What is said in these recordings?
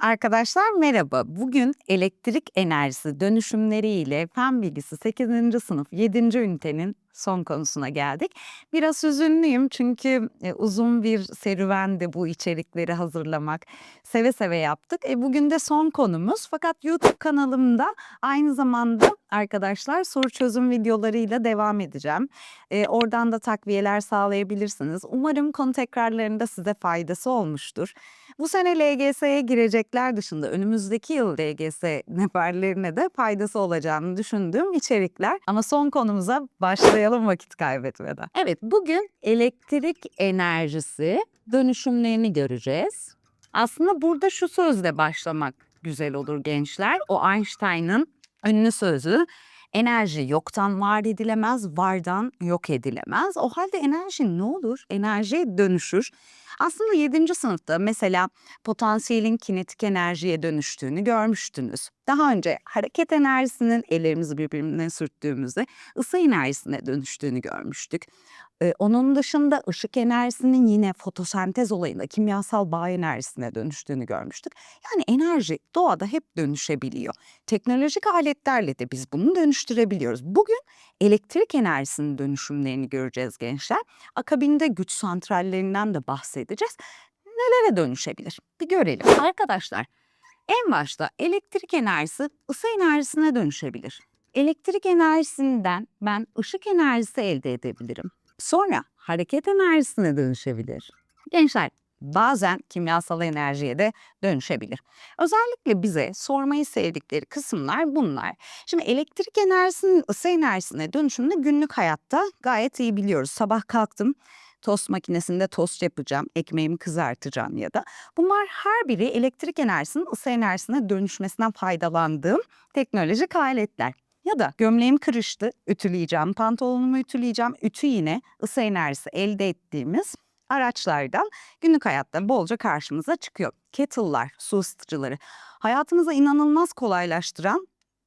Arkadaşlar merhaba. Bugün elektrik enerjisi dönüşümleriyle fen bilgisi 8. sınıf 7. ünitenin son konusuna geldik. Biraz üzünlüyüm çünkü e, uzun bir serüvende bu içerikleri hazırlamak seve seve yaptık. E, bugün de son konumuz fakat YouTube kanalımda aynı zamanda arkadaşlar soru çözüm videolarıyla devam edeceğim. E, oradan da takviyeler sağlayabilirsiniz. Umarım konu tekrarlarında size faydası olmuştur. Bu sene LGS'ye girecekler dışında önümüzdeki yıl LGS neferlerine de faydası olacağını düşündüğüm içerikler. Ama son konumuza başlayalım vakit kaybetmeden. Evet bugün elektrik enerjisi dönüşümlerini göreceğiz. Aslında burada şu sözle başlamak güzel olur gençler. O Einstein'ın ünlü sözü enerji yoktan var edilemez, vardan yok edilemez. O halde enerji ne olur? Enerji dönüşür. Aslında 7. sınıfta mesela potansiyelin kinetik enerjiye dönüştüğünü görmüştünüz. Daha önce hareket enerjisinin ellerimizi birbirine sürttüğümüzde ısı enerjisine dönüştüğünü görmüştük. Ee, onun dışında ışık enerjisinin yine fotosentez olayında kimyasal bağ enerjisine dönüştüğünü görmüştük. Yani enerji doğada hep dönüşebiliyor. Teknolojik aletlerle de biz bunu dönüştürebiliyoruz. Bugün elektrik enerjisinin dönüşümlerini göreceğiz gençler. Akabinde güç santrallerinden de bahsedeceğiz. Nelere dönüşebilir? Bir görelim. Arkadaşlar en başta elektrik enerjisi ısı enerjisine dönüşebilir. Elektrik enerjisinden ben ışık enerjisi elde edebilirim. Sonra hareket enerjisine dönüşebilir. Gençler bazen kimyasal enerjiye de dönüşebilir. Özellikle bize sormayı sevdikleri kısımlar bunlar. Şimdi elektrik enerjisinin ısı enerjisine dönüşümünü günlük hayatta gayet iyi biliyoruz. Sabah kalktım tost makinesinde tost yapacağım, ekmeğimi kızartacağım ya da. Bunlar her biri elektrik enerjisinin ısı enerjisine dönüşmesinden faydalandığım teknolojik aletler. Ya da gömleğim kırıştı, ütüleyeceğim, pantolonumu ütüleyeceğim, ütü yine ısı enerjisi elde ettiğimiz araçlardan günlük hayatta bolca karşımıza çıkıyor. Kettle'lar, su ısıtıcıları hayatımıza inanılmaz kolaylaştıran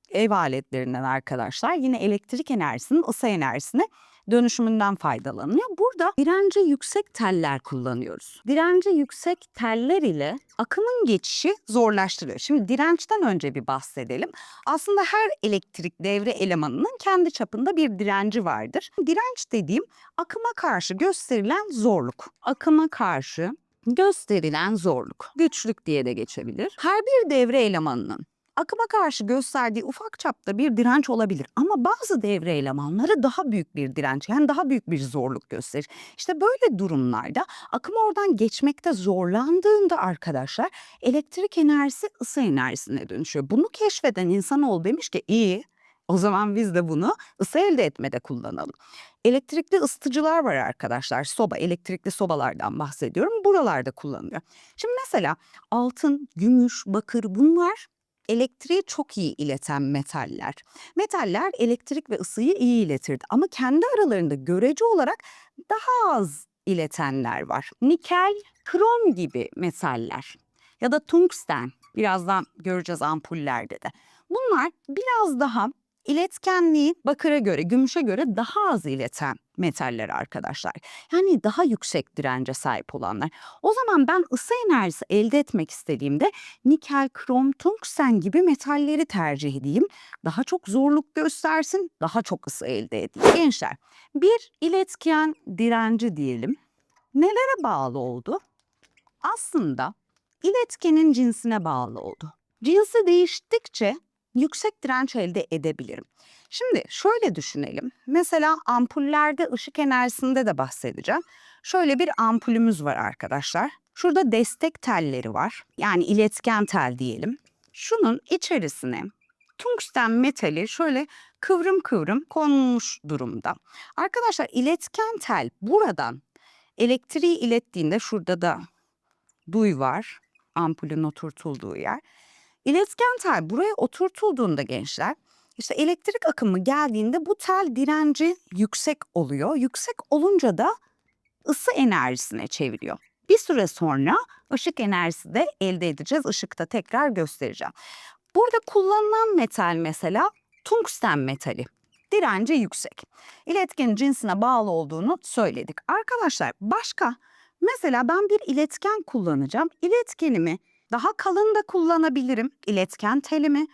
ev aletlerinden arkadaşlar. Yine elektrik enerjisinin ısı enerjisine dönüşümünden faydalanıyor. Burada direnci yüksek teller kullanıyoruz. Direnci yüksek teller ile akımın geçişi zorlaştırıyor. Şimdi dirençten önce bir bahsedelim. Aslında her elektrik devre elemanının kendi çapında bir direnci vardır. Direnç dediğim akıma karşı gösterilen zorluk. Akıma karşı gösterilen zorluk. Güçlük diye de geçebilir. Her bir devre elemanının akıma karşı gösterdiği ufak çapta bir direnç olabilir ama bazı devre elemanları daha büyük bir direnç yani daha büyük bir zorluk gösterir. İşte böyle durumlarda akım oradan geçmekte zorlandığında arkadaşlar elektrik enerjisi ısı enerjisine dönüşüyor. Bunu keşfeden insanoğlu demiş ki iyi o zaman biz de bunu ısı elde etmede kullanalım. Elektrikli ısıtıcılar var arkadaşlar. Soba, elektrikli sobalardan bahsediyorum. Buralarda kullanılıyor. Şimdi mesela altın, gümüş, bakır bunlar elektriği çok iyi ileten metaller. Metaller elektrik ve ısıyı iyi iletirdi ama kendi aralarında görece olarak daha az iletenler var. Nikel, krom gibi metaller ya da tungsten birazdan göreceğiz ampullerde de. Bunlar biraz daha iletkenliği bakıra göre, gümüşe göre daha az ileten metaller arkadaşlar. Yani daha yüksek dirence sahip olanlar. O zaman ben ısı enerjisi elde etmek istediğimde nikel, krom, tungsten gibi metalleri tercih edeyim. Daha çok zorluk göstersin, daha çok ısı elde edeyim. Gençler, bir iletken direnci diyelim. Nelere bağlı oldu? Aslında iletkenin cinsine bağlı oldu. Cinsi değiştikçe yüksek direnç elde edebilirim. Şimdi şöyle düşünelim. Mesela ampullerde ışık enerjisinde de bahsedeceğim. Şöyle bir ampulümüz var arkadaşlar. Şurada destek telleri var. Yani iletken tel diyelim. Şunun içerisine tungsten metali şöyle kıvrım kıvrım konmuş durumda. Arkadaşlar iletken tel buradan elektriği ilettiğinde şurada da duy var. Ampulün oturtulduğu yer. İletken tel buraya oturtulduğunda gençler işte elektrik akımı geldiğinde bu tel direnci yüksek oluyor. Yüksek olunca da ısı enerjisine çeviriyor. Bir süre sonra ışık enerjisi de elde edeceğiz. Işıkta tekrar göstereceğim. Burada kullanılan metal mesela tungsten metali. Direnci yüksek. İletkenin cinsine bağlı olduğunu söyledik. Arkadaşlar başka mesela ben bir iletken kullanacağım. İletkenimi Daha kalın da kullanabilirim iletken telimi.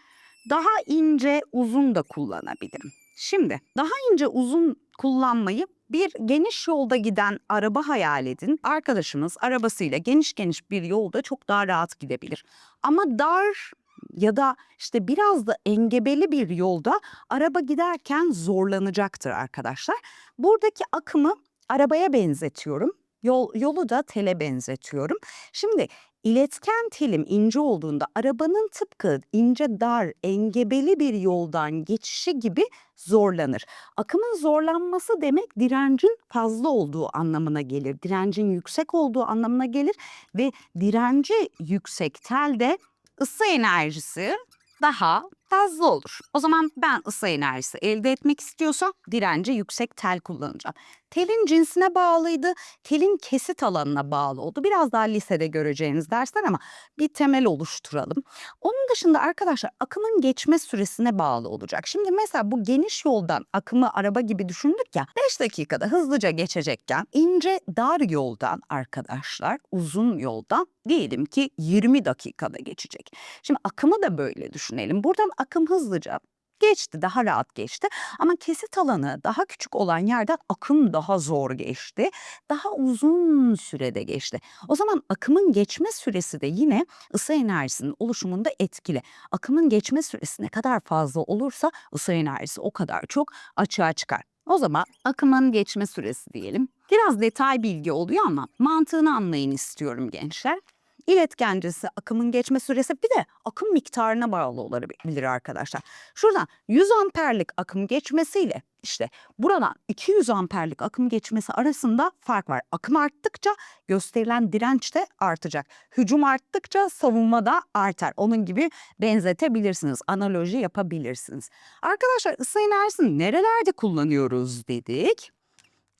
Daha ince uzun da kullanabilirim. Şimdi daha ince uzun kullanmayı bir geniş yolda giden araba hayal edin. Arkadaşınız arabasıyla geniş geniş bir yolda çok daha rahat gidebilir. Ama dar ya da işte biraz da engebeli bir yolda araba giderken zorlanacaktır arkadaşlar. Buradaki akımı arabaya benzetiyorum. Yol, yolu da tele benzetiyorum. Şimdi iletken telim ince olduğunda arabanın tıpkı ince dar engebeli bir yoldan geçişi gibi zorlanır. Akımın zorlanması demek direncin fazla olduğu anlamına gelir. Direncin yüksek olduğu anlamına gelir ve direnci yüksek telde ısı enerjisi daha fazla olur. O zaman ben ısı enerjisi elde etmek istiyorsam direnci yüksek tel kullanacağım. Telin cinsine bağlıydı, telin kesit alanına bağlı oldu. Biraz daha lisede göreceğiniz dersler ama bir temel oluşturalım. Onun dışında arkadaşlar akımın geçme süresine bağlı olacak. Şimdi mesela bu geniş yoldan akımı araba gibi düşündük ya 5 dakikada hızlıca geçecekken ince dar yoldan arkadaşlar uzun yoldan diyelim ki 20 dakikada geçecek. Şimdi akımı da böyle düşünelim. Buradan akım hızlıca geçti, daha rahat geçti. Ama kesit alanı daha küçük olan yerden akım daha zor geçti. Daha uzun sürede geçti. O zaman akımın geçme süresi de yine ısı enerjisinin oluşumunda etkili. Akımın geçme süresi ne kadar fazla olursa ısı enerjisi o kadar çok açığa çıkar. O zaman akımın geçme süresi diyelim. Biraz detay bilgi oluyor ama mantığını anlayın istiyorum gençler. İletkencesi akımın geçme süresi bir de akım miktarına bağlı olabilir arkadaşlar. Şuradan 100 amperlik akım geçmesiyle işte buradan 200 amperlik akım geçmesi arasında fark var. Akım arttıkça gösterilen direnç de artacak. Hücum arttıkça savunma da artar. Onun gibi benzetebilirsiniz, analoji yapabilirsiniz. Arkadaşlar ısı enerjisini nerelerde kullanıyoruz dedik.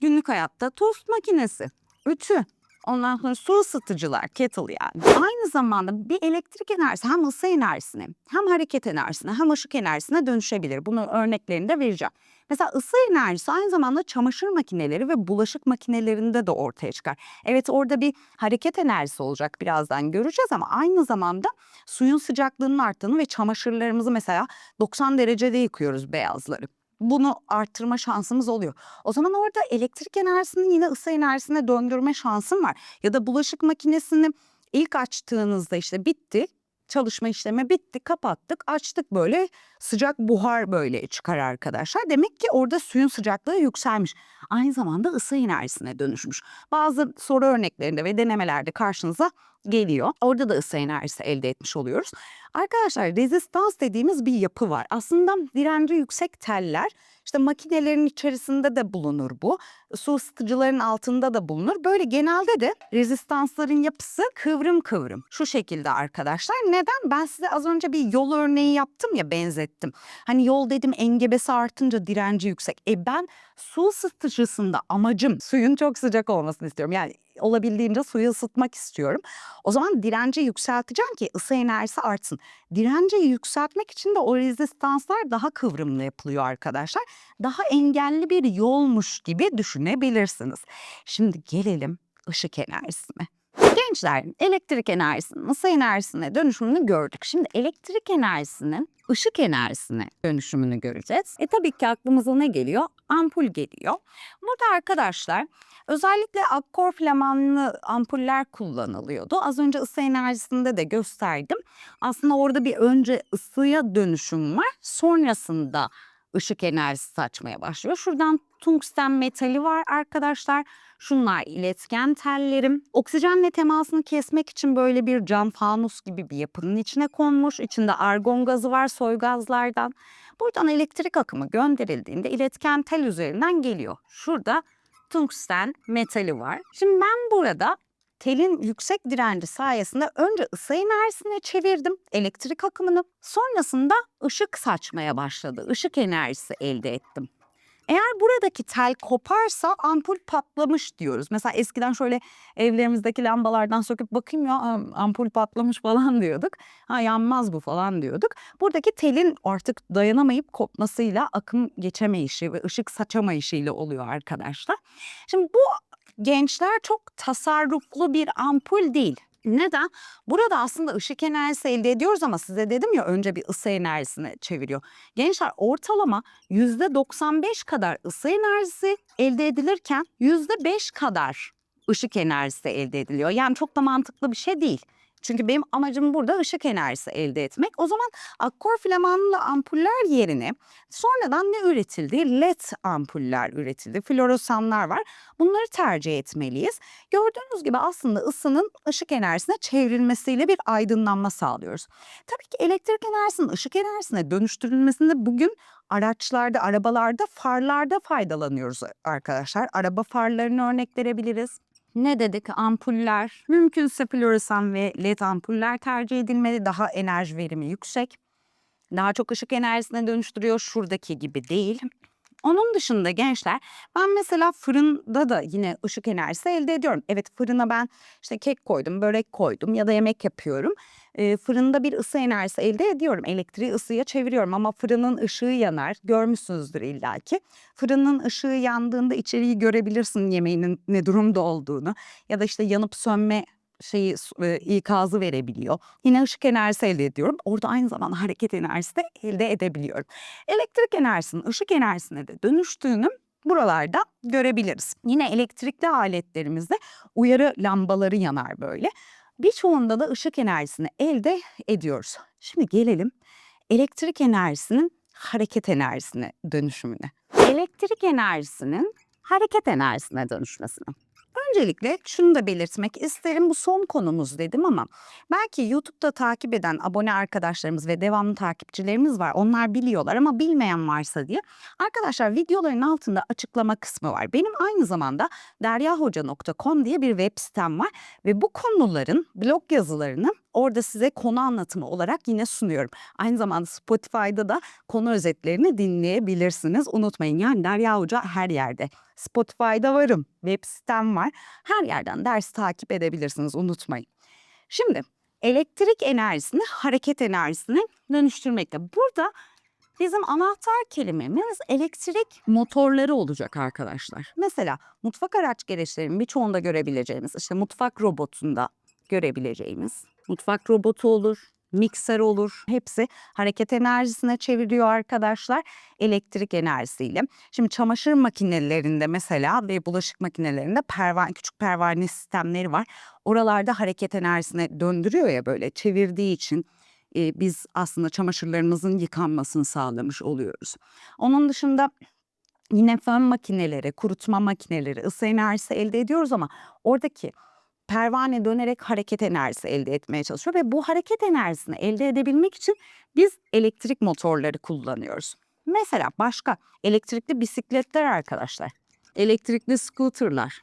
Günlük hayatta tost makinesi, ütü, Ondan sonra su ısıtıcılar, kettle yani. Aynı zamanda bir elektrik enerjisi hem ısı enerjisine hem hareket enerjisine hem ışık enerjisine dönüşebilir. Bunun örneklerini de vereceğim. Mesela ısı enerjisi aynı zamanda çamaşır makineleri ve bulaşık makinelerinde de ortaya çıkar. Evet orada bir hareket enerjisi olacak birazdan göreceğiz ama aynı zamanda suyun sıcaklığının arttığını ve çamaşırlarımızı mesela 90 derecede yıkıyoruz beyazları bunu arttırma şansımız oluyor. O zaman orada elektrik enerjisini yine ısı enerjisine döndürme şansım var. Ya da bulaşık makinesini ilk açtığınızda işte bitti, çalışma işlemi bitti, kapattık, açtık böyle sıcak buhar böyle çıkar arkadaşlar. Demek ki orada suyun sıcaklığı yükselmiş. Aynı zamanda ısı enerjisine dönüşmüş. Bazı soru örneklerinde ve denemelerde karşınıza geliyor. Orada da ısı enerjisi elde etmiş oluyoruz. Arkadaşlar rezistans dediğimiz bir yapı var. Aslında direnci yüksek teller işte makinelerin içerisinde de bulunur bu. Su ısıtıcıların altında da bulunur. Böyle genelde de rezistansların yapısı kıvrım kıvrım. Şu şekilde arkadaşlar. Neden? Ben size az önce bir yol örneği yaptım ya benzettim. Hani yol dedim engebesi artınca direnci yüksek. E ben su ısıtıcısında amacım suyun çok sıcak olmasını istiyorum. Yani olabildiğince suyu ısıtmak istiyorum. O zaman direnci yükselteceğim ki ısı enerjisi artsın. Direnci yükseltmek için de o rezistanslar daha kıvrımlı yapılıyor arkadaşlar. Daha engelli bir yolmuş gibi düşünebilirsiniz. Şimdi gelelim ışık enerjisine. Gençler elektrik enerjisinin ısı enerjisine dönüşümünü gördük. Şimdi elektrik enerjisinin ışık enerjisine dönüşümünü göreceğiz. E tabii ki aklımıza ne geliyor? Ampul geliyor. Burada arkadaşlar özellikle akkor flamanlı ampuller kullanılıyordu. Az önce ısı enerjisinde de gösterdim. Aslında orada bir önce ısıya dönüşüm var. Sonrasında ışık enerjisi saçmaya başlıyor. Şuradan tungsten metali var arkadaşlar. Şunlar iletken tellerim. Oksijenle temasını kesmek için böyle bir cam fanus gibi bir yapının içine konmuş. İçinde argon gazı var soy gazlardan. Buradan elektrik akımı gönderildiğinde iletken tel üzerinden geliyor. Şurada tungsten metali var. Şimdi ben burada telin yüksek direnci sayesinde önce ısı enerjisine çevirdim elektrik akımını. Sonrasında ışık saçmaya başladı. Işık enerjisi elde ettim. Eğer buradaki tel koparsa ampul patlamış diyoruz. Mesela eskiden şöyle evlerimizdeki lambalardan söküp bakayım ya ampul patlamış falan diyorduk. Ha yanmaz bu falan diyorduk. Buradaki telin artık dayanamayıp kopmasıyla akım geçemeyişi ve ışık saçamayışıyla oluyor arkadaşlar. Şimdi bu gençler çok tasarruflu bir ampul değil. Neden? Burada aslında ışık enerjisi elde ediyoruz ama size dedim ya önce bir ısı enerjisine çeviriyor. Gençler ortalama %95 kadar ısı enerjisi elde edilirken %5 kadar ışık enerjisi elde ediliyor. Yani çok da mantıklı bir şey değil. Çünkü benim amacım burada ışık enerjisi elde etmek. O zaman akkor filamanlı ampuller yerine sonradan ne üretildi? LED ampuller üretildi. Floresanlar var. Bunları tercih etmeliyiz. Gördüğünüz gibi aslında ısının ışık enerjisine çevrilmesiyle bir aydınlanma sağlıyoruz. Tabii ki elektrik enerjisinin ışık enerjisine dönüştürülmesinde bugün araçlarda, arabalarda, farlarda faydalanıyoruz arkadaşlar. Araba farlarını örnek verebiliriz. Ne dedik? Ampuller, mümkünse floresan ve led ampuller tercih edilmeli. Daha enerji verimi yüksek. Daha çok ışık enerjisine dönüştürüyor. Şuradaki gibi değil. Onun dışında gençler ben mesela fırında da yine ışık enerjisi elde ediyorum. Evet fırına ben işte kek koydum, börek koydum ya da yemek yapıyorum. Ee, fırında bir ısı enerjisi elde ediyorum. Elektriği ısıya çeviriyorum ama fırının ışığı yanar. Görmüşsünüzdür illaki. Fırının ışığı yandığında içeriği görebilirsin yemeğinin ne durumda olduğunu. Ya da işte yanıp sönme şeyi e, ikazı verebiliyor. Yine ışık enerjisi elde ediyorum. Orada aynı zamanda hareket enerjisi de elde edebiliyorum. Elektrik enerjisinin ışık enerjisine de dönüştüğünü buralarda görebiliriz. Yine elektrikli aletlerimizde uyarı lambaları yanar böyle. Birçoğunda da ışık enerjisini elde ediyoruz. Şimdi gelelim elektrik enerjisinin hareket enerjisine dönüşümüne. Elektrik enerjisinin hareket enerjisine dönüşmesine. Öncelikle şunu da belirtmek isterim. Bu son konumuz dedim ama belki YouTube'da takip eden abone arkadaşlarımız ve devamlı takipçilerimiz var. Onlar biliyorlar ama bilmeyen varsa diye. Arkadaşlar videoların altında açıklama kısmı var. Benim aynı zamanda deryahoca.com diye bir web sitem var ve bu konuların blog yazılarını orada size konu anlatımı olarak yine sunuyorum. Aynı zamanda Spotify'da da konu özetlerini dinleyebilirsiniz. Unutmayın yani Derya Hoca her yerde. Spotify'da varım, web sitem var. Her yerden ders takip edebilirsiniz unutmayın. Şimdi elektrik enerjisini hareket enerjisine dönüştürmekte. Burada bizim anahtar kelimemiz elektrik motorları olacak arkadaşlar. Mesela mutfak araç gereçlerinin birçoğunda görebileceğimiz işte mutfak robotunda görebileceğimiz mutfak robotu olur, mikser olur. Hepsi hareket enerjisine çeviriyor arkadaşlar elektrik enerjisiyle. Şimdi çamaşır makinelerinde mesela ve bulaşık makinelerinde pervane, küçük pervane sistemleri var. Oralarda hareket enerjisine döndürüyor ya böyle çevirdiği için e, biz aslında çamaşırlarımızın yıkanmasını sağlamış oluyoruz. Onun dışında yine fön makineleri, kurutma makineleri, ısı enerjisi elde ediyoruz ama oradaki pervane dönerek hareket enerjisi elde etmeye çalışıyor ve bu hareket enerjisini elde edebilmek için biz elektrik motorları kullanıyoruz. Mesela başka elektrikli bisikletler arkadaşlar, elektrikli scooterlar.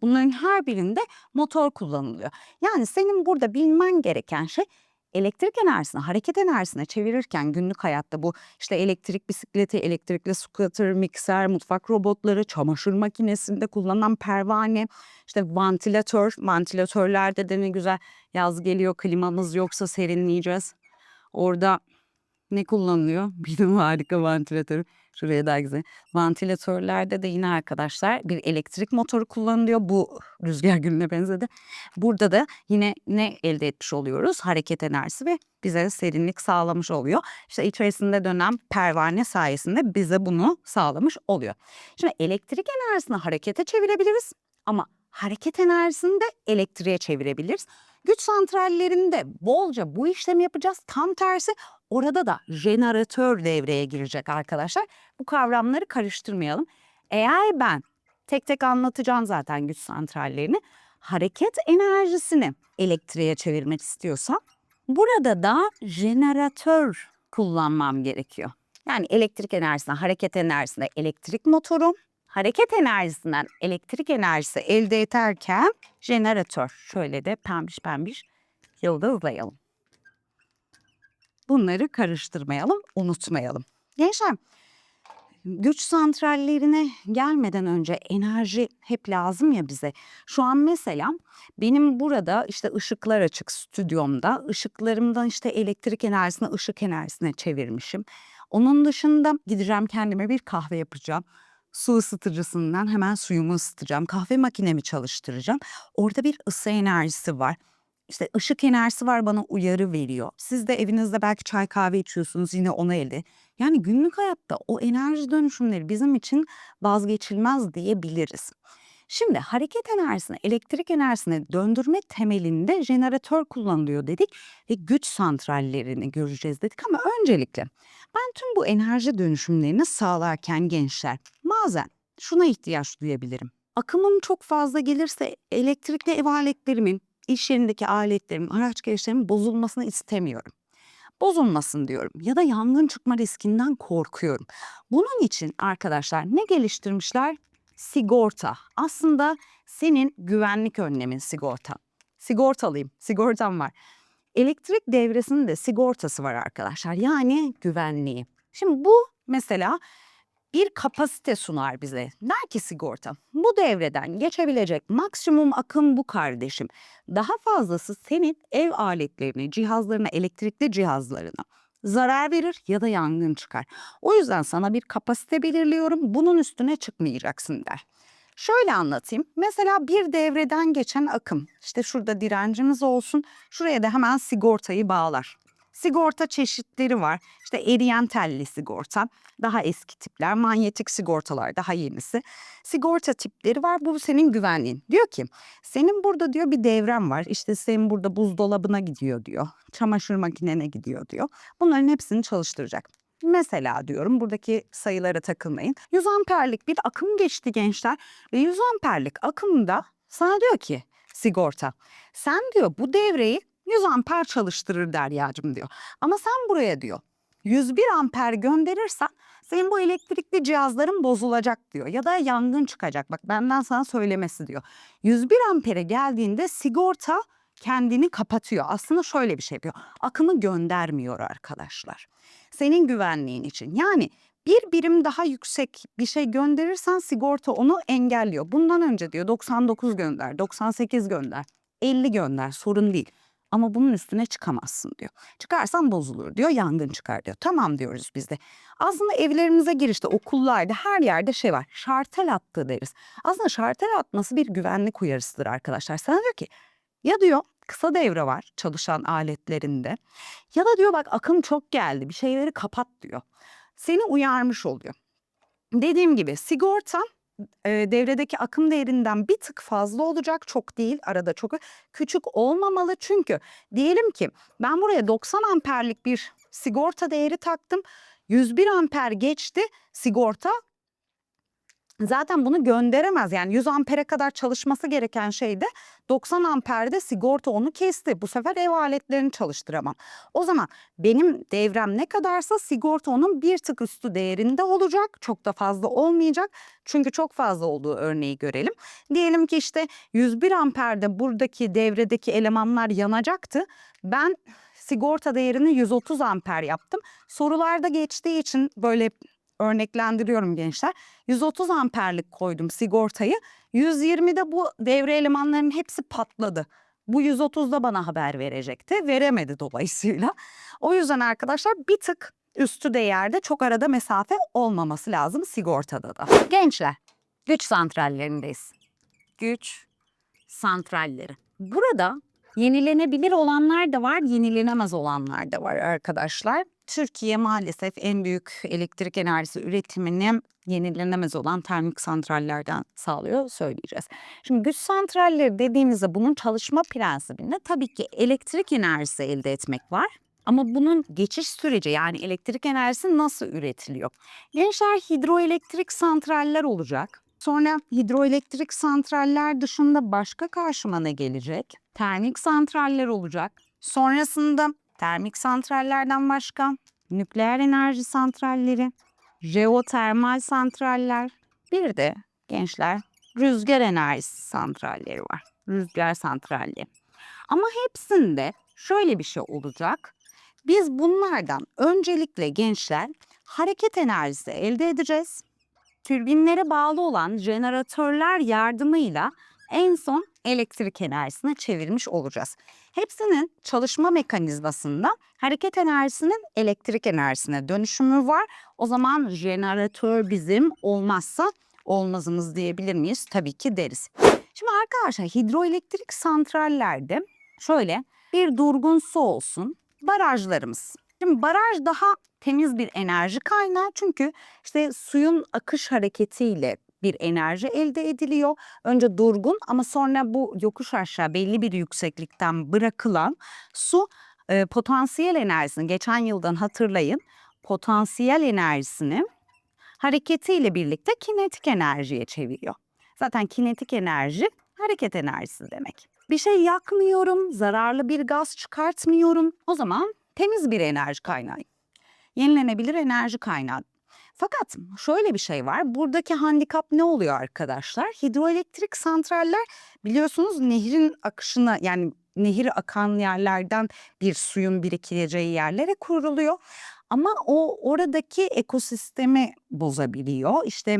Bunların her birinde motor kullanılıyor. Yani senin burada bilmen gereken şey elektrik enerjisini hareket enerjisine çevirirken günlük hayatta bu işte elektrik bisikleti, elektrikli scooter, mikser, mutfak robotları, çamaşır makinesinde kullanılan pervane, işte vantilatör, vantilatörlerde de ne güzel yaz geliyor klimamız yoksa serinleyeceğiz. Orada ne kullanılıyor? Benim harika vantilatörüm. Şuraya daha güzel. Vantilatörlerde de yine arkadaşlar bir elektrik motoru kullanılıyor. Bu rüzgar gülüne benzedi. Burada da yine ne elde etmiş oluyoruz? Hareket enerjisi ve bize serinlik sağlamış oluyor. İşte içerisinde dönen pervane sayesinde bize bunu sağlamış oluyor. Şimdi elektrik enerjisini harekete çevirebiliriz ama hareket enerjisini de elektriğe çevirebiliriz. Güç santrallerinde bolca bu işlemi yapacağız. Tam tersi orada da jeneratör devreye girecek arkadaşlar. Bu kavramları karıştırmayalım. Eğer ben tek tek anlatacağım zaten güç santrallerini. Hareket enerjisini elektriğe çevirmek istiyorsam burada da jeneratör kullanmam gerekiyor. Yani elektrik enerjisine, hareket enerjisine elektrik motoru, hareket enerjisinden elektrik enerjisi elde ederken jeneratör. Şöyle de pembiş pembiş yıldızlayalım. Bunları karıştırmayalım, unutmayalım. Gençler, güç santrallerine gelmeden önce enerji hep lazım ya bize. Şu an mesela benim burada işte ışıklar açık stüdyomda. Işıklarımdan işte elektrik enerjisine ışık enerjisine çevirmişim. Onun dışında gideceğim kendime bir kahve yapacağım su ısıtıcısından hemen suyumu ısıtacağım. Kahve makinemi çalıştıracağım. Orada bir ısı enerjisi var. İşte ışık enerjisi var bana uyarı veriyor. Siz de evinizde belki çay kahve içiyorsunuz yine ona elde. Yani günlük hayatta o enerji dönüşümleri bizim için vazgeçilmez diyebiliriz. Şimdi hareket enerjisini elektrik enerjisine döndürme temelinde jeneratör kullanılıyor dedik ve güç santrallerini göreceğiz dedik ama öncelikle ben tüm bu enerji dönüşümlerini sağlarken gençler bazen şuna ihtiyaç duyabilirim. Akımım çok fazla gelirse elektrikli ev aletlerimin, iş yerindeki aletlerimin, araç gereçlerimin bozulmasını istemiyorum. Bozulmasın diyorum ya da yangın çıkma riskinden korkuyorum. Bunun için arkadaşlar ne geliştirmişler? Sigorta. Aslında senin güvenlik önlemin sigorta. Sigortalıyım, sigortam var. Elektrik devresinin de sigortası var arkadaşlar. Yani güvenliği. Şimdi bu mesela bir kapasite sunar bize. Der ki sigorta bu devreden geçebilecek maksimum akım bu kardeşim. Daha fazlası senin ev aletlerini, cihazlarına, elektrikli cihazlarına zarar verir ya da yangın çıkar. O yüzden sana bir kapasite belirliyorum. Bunun üstüne çıkmayacaksın der. Şöyle anlatayım. Mesela bir devreden geçen akım. İşte şurada direncimiz olsun. Şuraya da hemen sigortayı bağlar. Sigorta çeşitleri var. İşte eriyen telli sigorta, daha eski tipler, manyetik sigortalar daha yenisi. Sigorta tipleri var. Bu senin güvenliğin. Diyor ki senin burada diyor bir devren var. İşte senin burada buzdolabına gidiyor diyor. Çamaşır makinene gidiyor diyor. Bunların hepsini çalıştıracak. Mesela diyorum buradaki sayılara takılmayın. 100 amperlik bir akım geçti gençler ve 100 amperlik akımda sana diyor ki sigorta sen diyor bu devreyi 100 amper çalıştırır Derya'cığım diyor. Ama sen buraya diyor 101 amper gönderirsen senin bu elektrikli cihazların bozulacak diyor. Ya da yangın çıkacak. Bak benden sana söylemesi diyor. 101 ampere geldiğinde sigorta kendini kapatıyor. Aslında şöyle bir şey yapıyor. Akımı göndermiyor arkadaşlar. Senin güvenliğin için. Yani bir birim daha yüksek bir şey gönderirsen sigorta onu engelliyor. Bundan önce diyor 99 gönder, 98 gönder, 50 gönder sorun değil. Ama bunun üstüne çıkamazsın diyor. Çıkarsan bozulur diyor, yangın çıkar diyor. Tamam diyoruz biz de. Aslında evlerimize girişte, okullarda her yerde şey var. Şartel attı deriz. Aslında şartel atması bir güvenlik uyarısıdır arkadaşlar. Sana diyor ki ya diyor kısa devre var çalışan aletlerinde ya da diyor bak akım çok geldi bir şeyleri kapat diyor. Seni uyarmış oluyor. Dediğim gibi sigorta e, devredeki akım değerinden bir tık fazla olacak. Çok değil arada çok küçük olmamalı. Çünkü diyelim ki ben buraya 90 amperlik bir sigorta değeri taktım. 101 amper geçti sigorta zaten bunu gönderemez. Yani 100 ampere kadar çalışması gereken şeyde 90 amperde sigorta onu kesti. Bu sefer ev aletlerini çalıştıramam. O zaman benim devrem ne kadarsa sigorta onun bir tık üstü değerinde olacak. Çok da fazla olmayacak. Çünkü çok fazla olduğu örneği görelim. Diyelim ki işte 101 amperde buradaki devredeki elemanlar yanacaktı. Ben sigorta değerini 130 amper yaptım. Sorularda geçtiği için böyle örneklendiriyorum gençler. 130 amperlik koydum sigortayı. 120'de bu devre elemanlarının hepsi patladı. Bu 130'da bana haber verecekti. Veremedi dolayısıyla. O yüzden arkadaşlar bir tık üstü değerde çok arada mesafe olmaması lazım sigortada da. Gençler güç santrallerindeyiz. Güç santralleri. Burada yenilenebilir olanlar da var, yenilenemez olanlar da var arkadaşlar. Türkiye maalesef en büyük elektrik enerjisi üretimini yenilenemez olan termik santrallerden sağlıyor söyleyeceğiz. Şimdi güç santralleri dediğimizde bunun çalışma prensibinde tabii ki elektrik enerjisi elde etmek var. Ama bunun geçiş süreci yani elektrik enerjisi nasıl üretiliyor? Gençler hidroelektrik santraller olacak. Sonra hidroelektrik santraller dışında başka karşıma ne gelecek? Termik santraller olacak. Sonrasında termik santrallerden başka nükleer enerji santralleri, jeotermal santraller, bir de gençler rüzgar enerjisi santralleri var. Rüzgar santralleri. Ama hepsinde şöyle bir şey olacak. Biz bunlardan öncelikle gençler hareket enerjisi elde edeceğiz. Türbinlere bağlı olan jeneratörler yardımıyla en son elektrik enerjisine çevirmiş olacağız. Hepsinin çalışma mekanizmasında hareket enerjisinin elektrik enerjisine dönüşümü var. O zaman jeneratör bizim olmazsa olmazımız diyebilir miyiz? Tabii ki deriz. Şimdi arkadaşlar hidroelektrik santrallerde Şöyle bir durgun su olsun. Barajlarımız. Şimdi baraj daha temiz bir enerji kaynağı çünkü işte suyun akış hareketiyle bir enerji elde ediliyor. Önce durgun ama sonra bu yokuş aşağı belli bir yükseklikten bırakılan su e, potansiyel enerjisini geçen yıldan hatırlayın. Potansiyel enerjisini hareketiyle birlikte kinetik enerjiye çeviriyor. Zaten kinetik enerji hareket enerjisi demek. Bir şey yakmıyorum, zararlı bir gaz çıkartmıyorum. O zaman temiz bir enerji kaynağı. Yenilenebilir enerji kaynağı. Fakat şöyle bir şey var. Buradaki handikap ne oluyor arkadaşlar? Hidroelektrik santraller biliyorsunuz nehrin akışına yani nehir akan yerlerden bir suyun birikileceği yerlere kuruluyor. Ama o oradaki ekosistemi bozabiliyor. İşte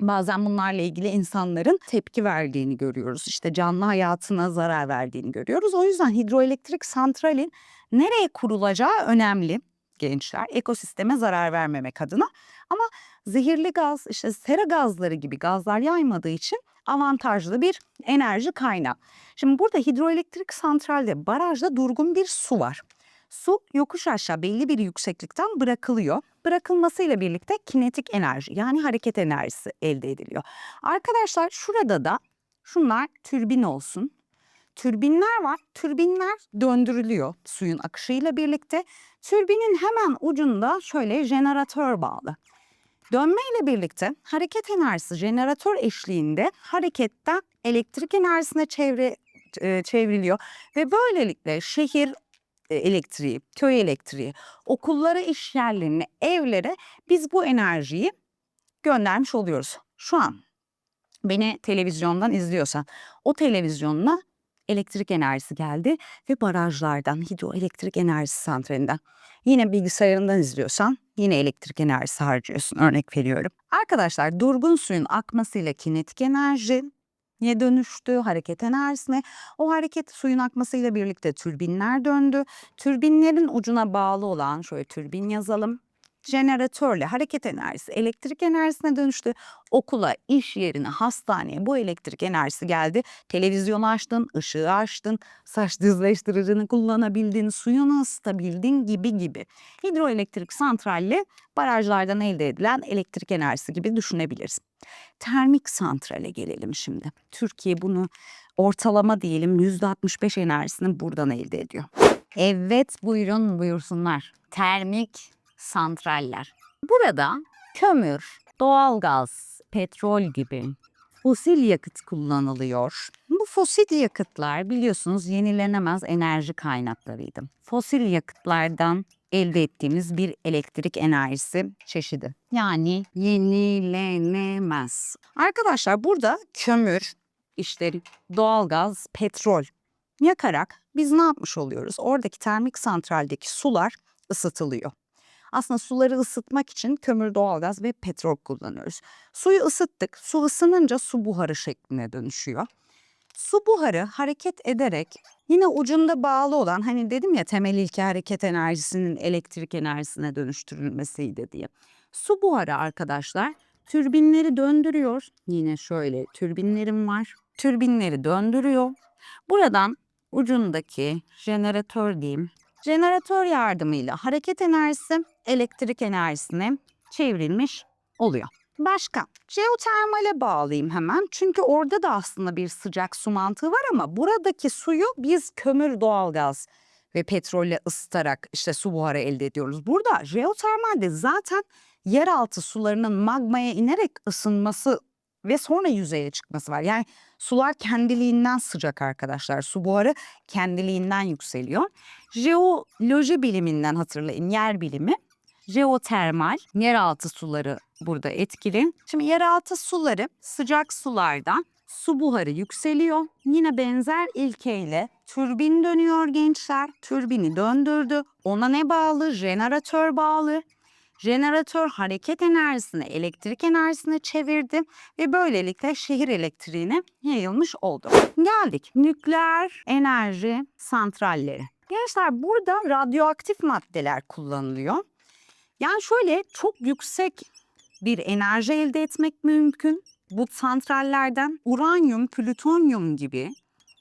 bazen bunlarla ilgili insanların tepki verdiğini görüyoruz. İşte canlı hayatına zarar verdiğini görüyoruz. O yüzden hidroelektrik santralin nereye kurulacağı önemli gençler. Ekosisteme zarar vermemek adına. Ama zehirli gaz, işte sera gazları gibi gazlar yaymadığı için avantajlı bir enerji kaynağı. Şimdi burada hidroelektrik santralde barajda durgun bir su var. Su yokuş aşağı belli bir yükseklikten bırakılıyor. Bırakılmasıyla birlikte kinetik enerji yani hareket enerjisi elde ediliyor. Arkadaşlar şurada da şunlar türbin olsun. Türbinler var. Türbinler döndürülüyor suyun akışıyla birlikte. Türbinin hemen ucunda şöyle jeneratör bağlı. Dönmeyle birlikte hareket enerjisi jeneratör eşliğinde hareketten elektrik enerjisine çevre, e, çevriliyor ve böylelikle şehir e, elektriği, köy elektriği, okullara, iş yerlerine, evlere biz bu enerjiyi göndermiş oluyoruz. Şu an beni televizyondan izliyorsan o televizyonuna elektrik enerjisi geldi ve barajlardan, hidroelektrik enerjisi santralinden. Yine bilgisayarından izliyorsan yine elektrik enerjisi harcıyorsun örnek veriyorum. Arkadaşlar durgun suyun akmasıyla kinetik enerji niye dönüştü hareket enerjisine. O hareket suyun akmasıyla birlikte türbinler döndü. Türbinlerin ucuna bağlı olan şöyle türbin yazalım jeneratörle hareket enerjisi elektrik enerjisine dönüştü. Okula, iş yerine, hastaneye bu elektrik enerjisi geldi. Televizyonu açtın, ışığı açtın, saç düzleştiricini kullanabildin, suyunu ısıtabildin gibi gibi. Hidroelektrik santralle barajlardan elde edilen elektrik enerjisi gibi düşünebiliriz. Termik santrale gelelim şimdi. Türkiye bunu ortalama diyelim %65 enerjisini buradan elde ediyor. Evet buyurun buyursunlar. Termik santraller. Burada kömür, doğalgaz, petrol gibi fosil yakıt kullanılıyor. Bu fosil yakıtlar biliyorsunuz yenilenemez enerji kaynaklarıydı. Fosil yakıtlardan elde ettiğimiz bir elektrik enerjisi çeşidi. Yani yenilenemez. Arkadaşlar burada kömür, işte doğalgaz, petrol yakarak biz ne yapmış oluyoruz? Oradaki termik santraldeki sular ısıtılıyor. Aslında suları ısıtmak için kömür, doğalgaz ve petrol kullanıyoruz. Suyu ısıttık. Su ısınınca su buharı şekline dönüşüyor. Su buharı hareket ederek yine ucunda bağlı olan hani dedim ya temel ilke hareket enerjisinin elektrik enerjisine dönüştürülmesiydi diye. Su buharı arkadaşlar türbinleri döndürüyor. Yine şöyle türbinlerim var. Türbinleri döndürüyor. Buradan ucundaki jeneratör diyeyim jeneratör yardımıyla hareket enerjisi elektrik enerjisine çevrilmiş oluyor. Başka jeotermale bağlayayım hemen çünkü orada da aslında bir sıcak su mantığı var ama buradaki suyu biz kömür, doğalgaz ve petrolle ısıtarak işte su buharı elde ediyoruz. Burada jeotermalde zaten yeraltı sularının magmaya inerek ısınması ve sonra yüzeye çıkması var. Yani sular kendiliğinden sıcak arkadaşlar. Su buharı kendiliğinden yükseliyor. Jeoloji biliminden hatırlayın yer bilimi. Jeotermal yeraltı suları burada etkili. Şimdi yeraltı suları sıcak sulardan su buharı yükseliyor. Yine benzer ilkeyle türbin dönüyor gençler. Türbini döndürdü. Ona ne bağlı? Jeneratör bağlı. Jeneratör hareket enerjisini elektrik enerjisine çevirdi ve böylelikle şehir elektriğine yayılmış oldu. Geldik nükleer enerji santralleri. Gençler burada radyoaktif maddeler kullanılıyor. Yani şöyle çok yüksek bir enerji elde etmek mümkün. Bu santrallerden uranyum, plütonyum gibi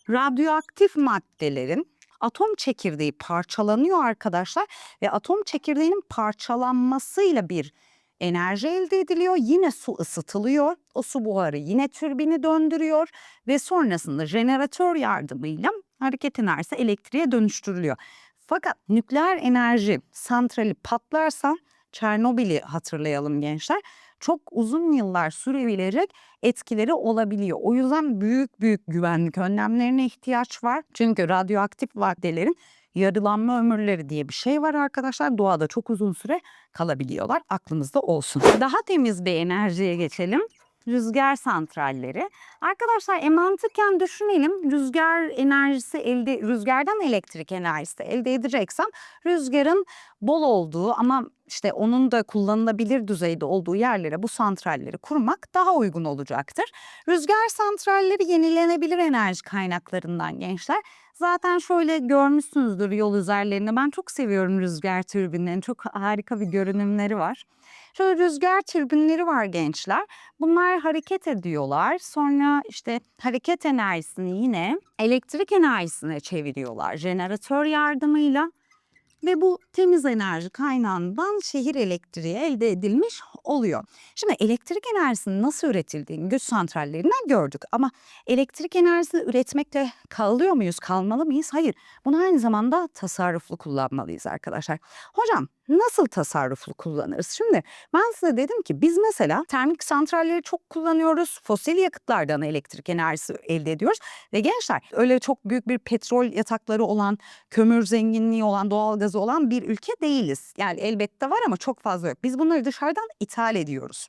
radyoaktif maddelerin atom çekirdeği parçalanıyor arkadaşlar ve atom çekirdeğinin parçalanmasıyla bir enerji elde ediliyor. Yine su ısıtılıyor. O su buharı yine türbini döndürüyor ve sonrasında jeneratör yardımıyla hareket enerjisi elektriğe dönüştürülüyor. Fakat nükleer enerji santrali patlarsa Çernobil'i hatırlayalım gençler. Çok uzun yıllar sürebilecek etkileri olabiliyor. O yüzden büyük büyük güvenlik önlemlerine ihtiyaç var. Çünkü radyoaktif maddelerin yarılanma ömürleri diye bir şey var arkadaşlar. Doğada çok uzun süre kalabiliyorlar. Aklınızda olsun. Daha temiz bir enerjiye geçelim. Rüzgar santralleri. Arkadaşlar e, mantıken düşünelim. Rüzgar enerjisi elde, rüzgardan elektrik enerjisi elde edeceksem rüzgarın bol olduğu ama işte onun da kullanılabilir düzeyde olduğu yerlere bu santralleri kurmak daha uygun olacaktır. Rüzgar santralleri yenilenebilir enerji kaynaklarından gençler. Zaten şöyle görmüşsünüzdür yol üzerlerinde. Ben çok seviyorum rüzgar türbinlerini. Çok harika bir görünümleri var. Şöyle rüzgar türbinleri var gençler. Bunlar hareket ediyorlar. Sonra işte hareket enerjisini yine elektrik enerjisine çeviriyorlar. Jeneratör yardımıyla ve bu temiz enerji kaynağından şehir elektriği elde edilmiş oluyor. Şimdi elektrik enerjisinin nasıl üretildiğini güç santrallerinden gördük ama elektrik enerjisini üretmekle kalıyor muyuz, kalmalı mıyız? Hayır. Bunu aynı zamanda tasarruflu kullanmalıyız arkadaşlar. Hocam nasıl tasarruflu kullanırız? Şimdi ben size dedim ki biz mesela termik santralleri çok kullanıyoruz. Fosil yakıtlardan elektrik enerjisi elde ediyoruz. Ve gençler öyle çok büyük bir petrol yatakları olan, kömür zenginliği olan, doğal gazı olan bir ülke değiliz. Yani elbette var ama çok fazla yok. Biz bunları dışarıdan ithal ediyoruz.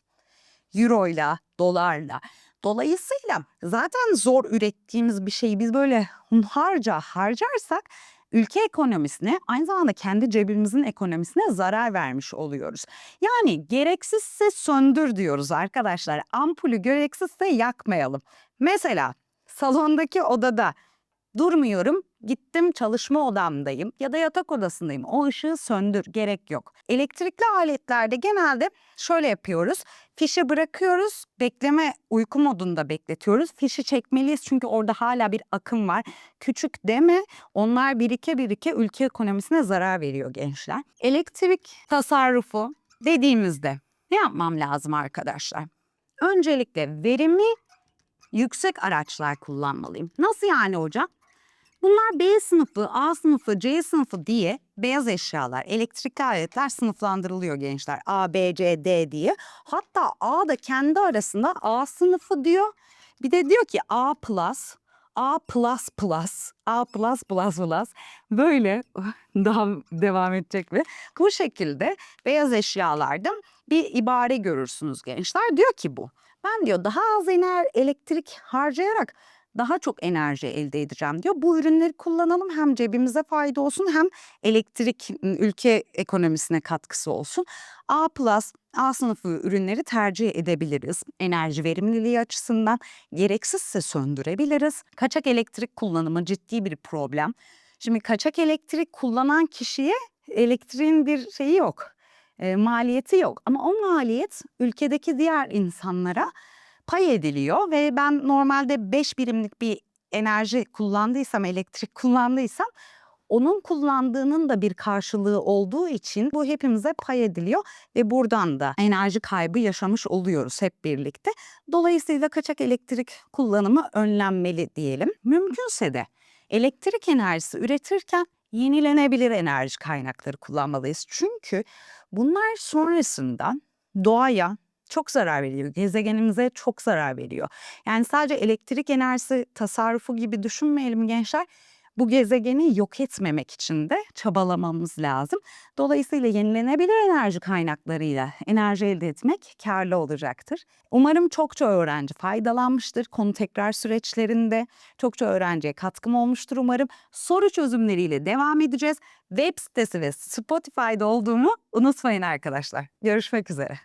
Euroyla, dolarla. Dolayısıyla zaten zor ürettiğimiz bir şeyi biz böyle hunharca harcarsak ülke ekonomisine aynı zamanda kendi cebimizin ekonomisine zarar vermiş oluyoruz. Yani gereksizse söndür diyoruz arkadaşlar. Ampulü gereksizse yakmayalım. Mesela salondaki odada durmuyorum. Gittim çalışma odamdayım ya da yatak odasındayım. O ışığı söndür gerek yok. Elektrikli aletlerde genelde şöyle yapıyoruz. Fişi bırakıyoruz. Bekleme uyku modunda bekletiyoruz. Fişi çekmeliyiz çünkü orada hala bir akım var. Küçük deme. Onlar birike birike ülke ekonomisine zarar veriyor gençler. Elektrik tasarrufu dediğimizde ne yapmam lazım arkadaşlar? Öncelikle verimi yüksek araçlar kullanmalıyım. Nasıl yani hocam? Bunlar B sınıfı, A sınıfı, C sınıfı diye beyaz eşyalar, elektrikli aletler sınıflandırılıyor gençler. A, B, C, D diye. Hatta A da kendi arasında A sınıfı diyor. Bir de diyor ki A plus, A plus plus, A plus plus plus böyle daha devam edecek ve bu şekilde beyaz eşyalarda bir ibare görürsünüz gençler. Diyor ki bu. Ben diyor daha az ener elektrik harcayarak daha çok enerji elde edeceğim diyor. Bu ürünleri kullanalım hem cebimize fayda olsun hem elektrik ülke ekonomisine katkısı olsun. A+, A sınıfı ürünleri tercih edebiliriz. Enerji verimliliği açısından gereksizse söndürebiliriz. Kaçak elektrik kullanımı ciddi bir problem. Şimdi kaçak elektrik kullanan kişiye elektriğin bir şeyi yok. E, maliyeti yok ama o maliyet ülkedeki diğer insanlara pay ediliyor ve ben normalde 5 birimlik bir enerji kullandıysam, elektrik kullandıysam onun kullandığının da bir karşılığı olduğu için bu hepimize pay ediliyor ve buradan da enerji kaybı yaşamış oluyoruz hep birlikte. Dolayısıyla kaçak elektrik kullanımı önlenmeli diyelim. Mümkünse de elektrik enerjisi üretirken yenilenebilir enerji kaynakları kullanmalıyız. Çünkü bunlar sonrasında doğaya çok zarar veriyor. Gezegenimize çok zarar veriyor. Yani sadece elektrik enerjisi tasarrufu gibi düşünmeyelim gençler. Bu gezegeni yok etmemek için de çabalamamız lazım. Dolayısıyla yenilenebilir enerji kaynaklarıyla enerji elde etmek karlı olacaktır. Umarım çokça öğrenci faydalanmıştır. Konu tekrar süreçlerinde çokça öğrenciye katkım olmuştur umarım. Soru çözümleriyle devam edeceğiz. Web sitesi ve Spotify'da olduğumu unutmayın arkadaşlar. Görüşmek üzere.